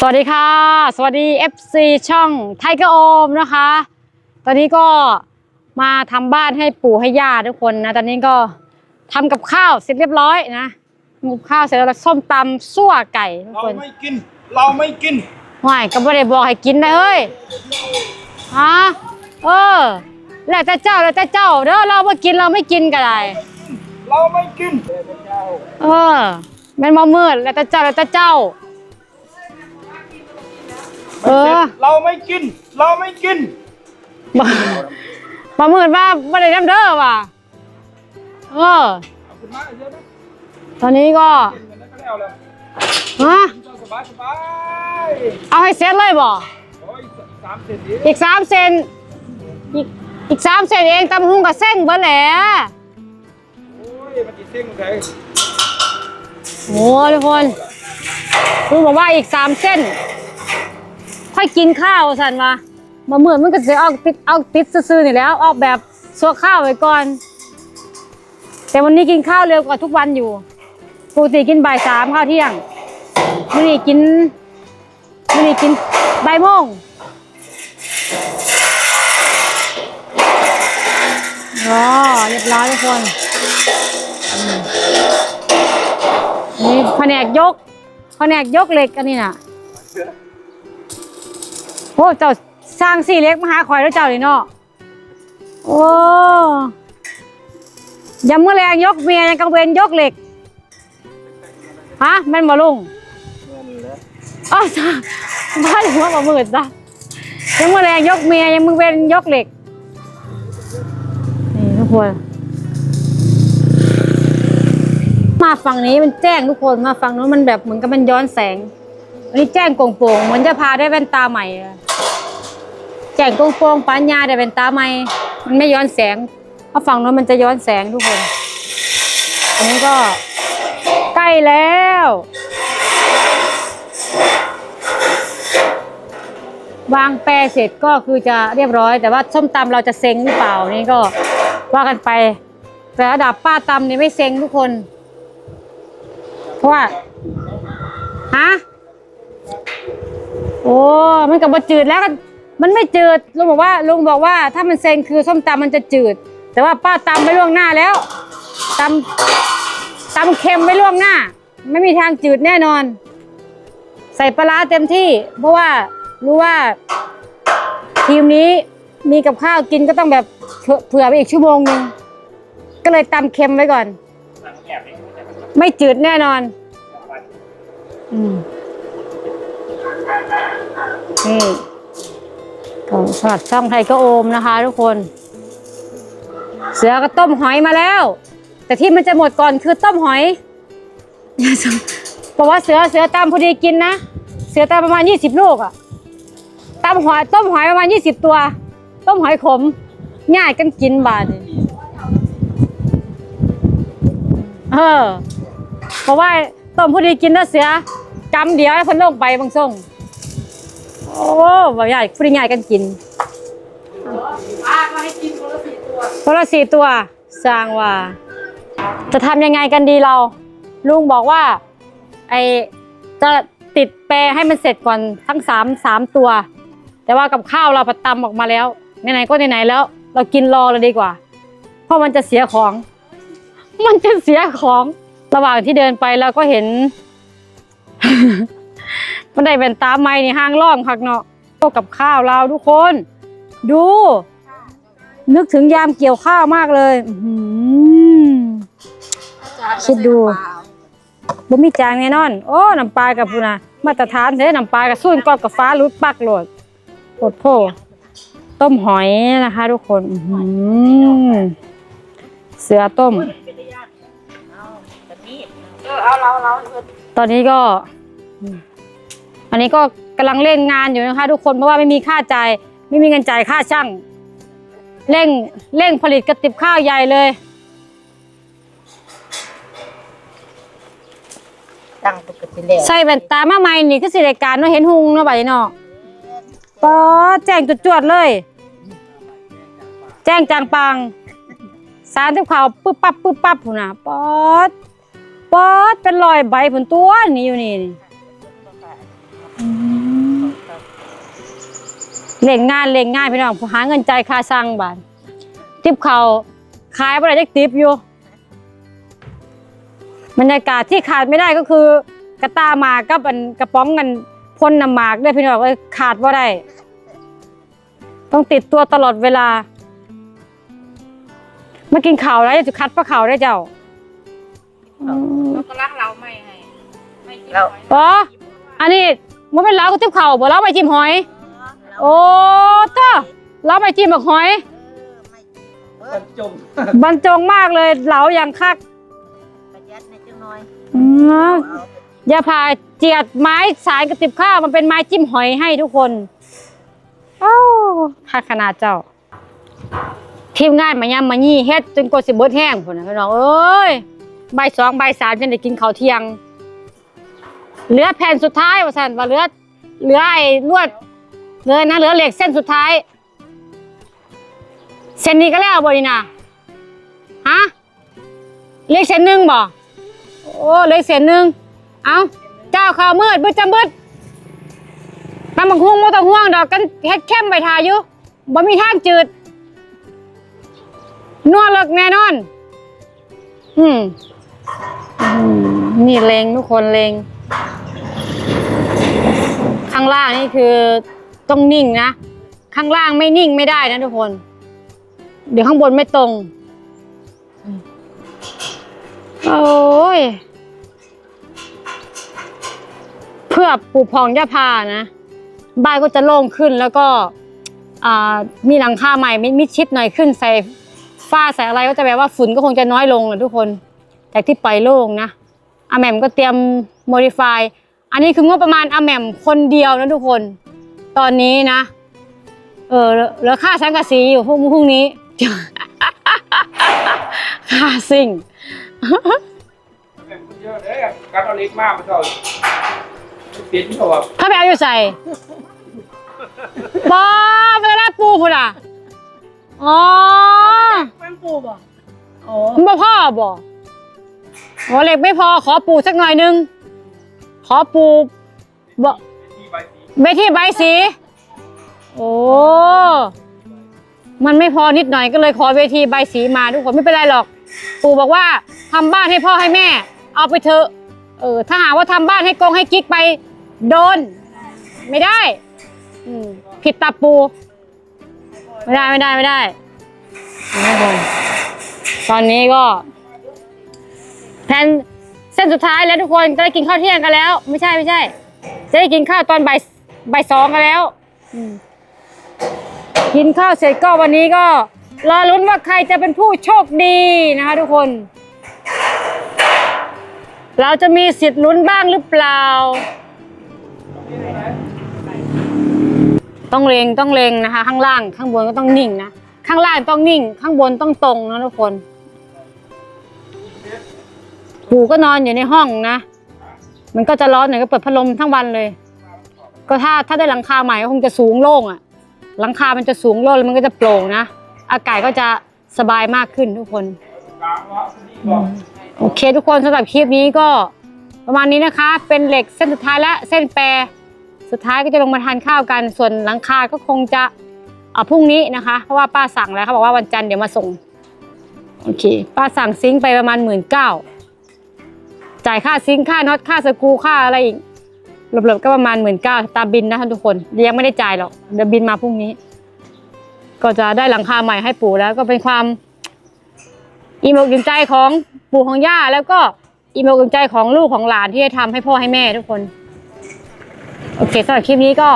สวัสดีค่ะ สวัสดี FC ช่องไทเกอร์โอมนะคะ ตอนนี้ก็มาทำบ้านให้ปู่ให้ย่าทุกคนนะ ตอนนี้ก็ทำกับข้าวเสร็จเรียบร้อยนะทำกับข้าวเสร็จแล้วส้มตำซั่วไก่ทุกเราคนไม่กิน เราไม่กินว่ายก็ไม่ได้บอกให้กินนะเฮ้ยฮะเออ แล้วแต่เจ้าแล้วแต่เจ้าเด้อเราไม่กินเราไม่กินก็ได้ เราไม่กินเออแมันมามืดแล้วแต่เจ้าแล้วแต่เจ้า เออ เราไม่กิน เราไม่กินมามามืดว่าไม่ได้น้ำเด้อว่ะเออเอาขึ้นมาเยอะนะตอนนี้ก็กินกันแล้วก็แล้วแล้วฮะเจ้าสบายสบายเอาให้เสร็จเลยบ่โอ้ยสามเซนดีอีกสามเซนอีกอีกสามเซนเองตำหุงกับเส้นเบอแหละโอ้ยมันจีเส้นไงโอ้ทุกคนลุงบอกว่าอีกสามเส้น ค่อยกินข้าวสันวะมาเมื่อมันก็จะเอาติดเอาติดซื่อๆนี่แล้ว ออกแบบซัวข้าวไว้ก่อน แต่วันนี้กินข้าวเร็วกว่าทุกวันอยู่ปกติกินบ่ายสามข้าวเที่ยงวันนี้กินวันนี้กินบ่ายโมงอ๋อเรียบร้อยทุกคนนี่แผนกยกแผนกยกเหล็กอันนี้น่ะ โอ้เจ้าสร้างสี่เล็กมาหาคอยแล้วเจ้านี่เนาะโอ้ยำเมื่อแรงยกเมียยังกังเวนยกเหล็กฮะแม่นบ่ลุงอ๋อจ้าบ้านหัวบ่มืดจ้ะยังเมื่อแรงยกเมียยังมึงเวนยกเหล็กนี่ทุกคนมาฝั่งนี้มันแจ้งทุกคนมาฝั่งนู้นมันแบบเหมือนกับมันย้อนแสงอันนี้แจ้งโป่งๆเหมือนจะพาได้แว่นตาใหม่เลย แจ้งโป่งๆปัญญาได้แว่นตาใหม่มันไม่ย้อนแสงเพราะฝั่งโน้นมันจะย้อนแสงทุกคน อันนี้ก็ใกล้แล้ว วางแปรเสร็จก็คือจะเรียบร้อย แต่ว่าส้มตำเราจะเซ็งหรือเปล่านี่ก็ว่ากันไป แต่ระดับป้าตำนี่ไม่เซ็งทุกคน เพราะว่าฮะโอ้มันกับบจืดแล้วก็ มันไม่จืดลุงบอกว่าลุงบอกว่าถ้ามันเซ็งคือส้มตำมันจะจืด แต่ว่าป้าตำไปล่วงหน้าแล้วตำตำเค็มไปล่วงหน้า ไม่มีทางจืดแน่นอน ใส่ปลาร้าเต็มที่ เพราะว่ารู้ว่า ทีมนี้มีกับข้าวกินก็ต้องแบบเผื่อไปอีกชั่วโมงหนึ่งก็เลยตำเค็มไว้ก่อน ไม่จืดแน่นอนอืมนี่ สลัดช่องไทยก็โอมนะคะ ทุกคน เสือก็ต้มหอยมาแล้ว แต่ที่มันจะหมดก่อนคือต้มหอยบอกว่าเสือเสือตามพอดีกินนะ เสือตามประมาณยี่สิบลูกอะตามหอยต้มหอยประมาณยี่สิบตัว ต้มหอยขมง่ายกันกินบาดเออเพราะว่าต้มพอดีกินแล้วเสือกำเดียวให้พิ่นลงไปบางส่ง โอ้บ่ใหญ่พอดีง่ายกันกินคนละสี่ตัวสร้างว่า จะทำยังไงกันดีเรา ลุงบอกว่าไอจะติดแปรให้มันเสร็จก่อนทั้งสามสามตัว แต่ว่ากับข้าวเราประตำออกมาแล้วไหนๆก็ไหนๆแล้ว เรากินรอเลยดีกว่า เพราะมันจะเสียของ มันจะเสียของระหว่างที่เดินไปเราก็เห็น มันได้เป็นตาไม้ในห้างล่อมคักเนาะโตกับข้าวเราทุกคน ดู นึกถึงยามเกี่ยวข้าวมากเลยอื้อหือคิดดูบ่มีจางแน่นอน โอ้น้ำปลากับพูนะมาตรฐานเด้น้ำปลากับสู้กอบกับฟ้ารุดปักโหลดโคตรโพต้มหอยนะคะ ทุกคนอื้อหือเสือต้ม ตอนนี้ก็ อืมอันนี้ก็กำลังเร่งงานอยู่นะคะ ทุกคนเพราะว่าไม่มีค่าจ่ายไม่มีเงินจ่ายค่าช่างเร่งเร่งผลิตกระติบข้าวใหญ่เลยตั้งปกติแล้วใส่แว่นตามาใหม่นี่คือสิรายการเนาะเห็นหุงเนาะบัดนี้เนาะป๊อดแจ้งจวดๆเลย แจ้งจางปังสารที่เขาวปึ๊บปั๊บปึ๊บปั๊บพุ่นน่ะป๊อดป๊อดเป็นรอยใบผุนตัวนี่อยู่นี่นี่ เล่งงานเล่งงานพี่น้องหาเงินใจายค่าสร้างบ้านติบเขาวขายบ่ได้จักติบอยู่บรรยากาศที่ขาดไม่ได้ก็คือกระตาหมากกับอันกระป๋องกันพ่นน้ำหมากด้วยพี่น้องเอ้ยขาดบ่ได้ ต้องติดตัวตลอดเวลา มากินข่าวแล้วจะคัดพระข่าวได้เจ้าอืมเราก็รักเราไม่ให้ไม่กินเรา หอย อ๋ออันนี้มันเป็นเล้าก็ติบเข่าวบ่เล้าไปจิ้มหอย โอ้ต้าเล้าไปจิ้มบักหอยมันจมบรรจงมากเลยเหลาอย่างคักประหยัดในจังน้อยอืมเอาไปอย่าพาเจียดไม้สายกระติบข้าวมันเป็นไม้จิ้มหอยให้ทุกคนโอ้ค่าขนาดเจ้า ทีมงานมาย่ำมายี่เฮ็ดจนกว่าสิเบิดแห้งพุ่นนะพี่น้องเอ้ยใบายสองใบายสามจนได้กินข้าวเที่ยง เหลือแผ่นสุดท้ายว่าสั่นว่าเหลือเหลือไอ้ลวด เลือนะเหลือเหล็กเส้นสุดท้าย เส้นนี้ก็แล้วบ่นี่นะฮะเหล็กเส้นหนึ่งบ่โอ้เหล็กเส้นหนึ่งเอาเจ้าข่าวมืดบึดจำบึดตำบักหุ่งบ่ต้องห่วงดอกกันเฮ็ดเข้มไปทาอยู่บ่มีทางจืดนัวเลิกแน่นอน อืมนี่เลงทุกคนเลงข้างล่างนี่คือ ต้องนิ่งนะ ข้างล่างไม่นิ่งไม่ได้นะทุกคน เดี๋ยวข้างบนไม่ตรง โอ้ย เพื่อปลูกพองยาพานะ บ้านก็จะโล่งขึ้นแล้วก็มีหลังคาใหม่มิดชิดหน่อยขึ้นใส่ฝ้าใส่อะไรก็จะแบบว่าฝุ่นก็คงจะน้อยลงนะทุกคนจากที่ปล่อยโล่งนะอาแหม่มก็เตรียมโมดิฟายอันนี้คืองบประมาณอาแหม่มคนเดียวนะทุกคน ตอนนี้นะ เออเหลือเหลือค่าสังกะสีอยู่พรุ่งพรุ่งนี้ ค่าซิ่งเป็นคนเยอะเลยการเอาเล็กมากมันก็ติดเขาว่าถ้าไปเอาอยู่ใส่บอมันจะได้ปูพุ่นอะอ๋อเป็นปูบ่โอ้มันบ่พ่อบ่โอ้เหล็กไม่พอขอปูสักหน่อยนึง ขอปูบ่ที่ใบสี เวทีใบสี โอ้ มันไม่พอนิดหน่อยก็เลยขอเวทีใบสีมาทุกคนไม่เป็นไรหรอก ปู่บอกว่าทำบ้านให้พ่อให้แม่ เอาไปเถอะ เออ ถ้าหากว่าทำบ้านให้กงให้กิ๊กไปโดน ไม่ได้ อืมผิดตาปู ไม่ได้ไม่ได้ไม่ได้ทุกคนตอนนี้ก็แผนเส้นสุดท้ายแล้วทุกคนจะได้กินข้าวเที่ยงกันแล้ว ไม่ใช่ไม่ใช่ จะได้กินข้าวตอนบ่าย บ่ายสองกันแล้วอืมกินข้าวเสร็จก็วันนี้ก็รอลุ้นว่าใครจะเป็นผู้โชคดีนะคะทุกคน เราจะมีสิทธิ์ลุ้นบ้างหรือเปล่า ต้องเลงต้องเลงนะคะ ข้างล่างข้างบนก็ต้องนิ่งนะข้างล่างต้องนิ่ง ข้างบนต้องตรงนะทุกคนปู่ก็นอนอยู่ในห้องนะ มันก็จะร้อนหน่อยก็เปิดพัดลมทั้งวันเลย ก็ถ้าถ้าได้หลังคาใหม่ก็คงจะสูงโล่งอะหลังคามันจะสูงโล่งแล้วมันก็จะโปร่งนะ อากาศก็จะสบายมากขึ้นทุกคนกลางว่านี่บอกโอเคทุกคนสำหรับคลิปนี้ก็ประมาณนี้นะคะ เป็นเหล็กเส้นสุดท้ายและเส้นแปร สุดท้ายก็จะลงมาทานข้าวกัน ส่วนหลังคาก็คงจะอ่าพรุ่งนี้นะคะ เพราะว่าป้าสั่งแล้วเขาบอกว่าวันจันทร์เดี๋ยวมาส่ง โอเค ป้าสั่งซิงค์ไปประมาณหมื่นเก้าจ่ายค่าซิงค์ค่าน็อตค่าสกรูค่าอะไรอีก หลบๆก็ประมาณหมื่นเก้าตามบินนะคะทุกคนยังไม่ได้จ่ายหรอกเดี๋ยวบินมาพรุ่งนี้ ก็จะได้หลังคาใหม่ให้ปู่แล้วก็เป็นความอิ่มอกอิ่มใจของปู่ของย่าแล้วก็อิ่มอกอิ่มใจของลูกของหลานที่ได้ทำให้พ่อให้แม่ทุกคน โอเคสำหรับคลิปนี้ก็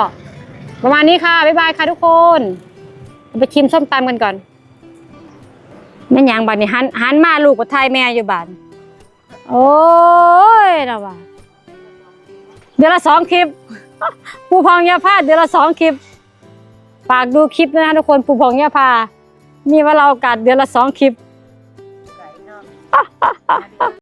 ประมาณนี้ค่ะบ๊ายบายค่ะทุกคนไปชิมส้มตำกันก่อนแม่ยังบัดนี้หันหันมาลูกกับไทยแม่อยู่บ้านโอ้ยนะว่า เดือนละสองคลิป ปูพองยาพาเดือนละสองคลิปฝากดูคลิปนะทุกคนปูพองยาพา มีว่าโอกาสเดือนละสองคลิป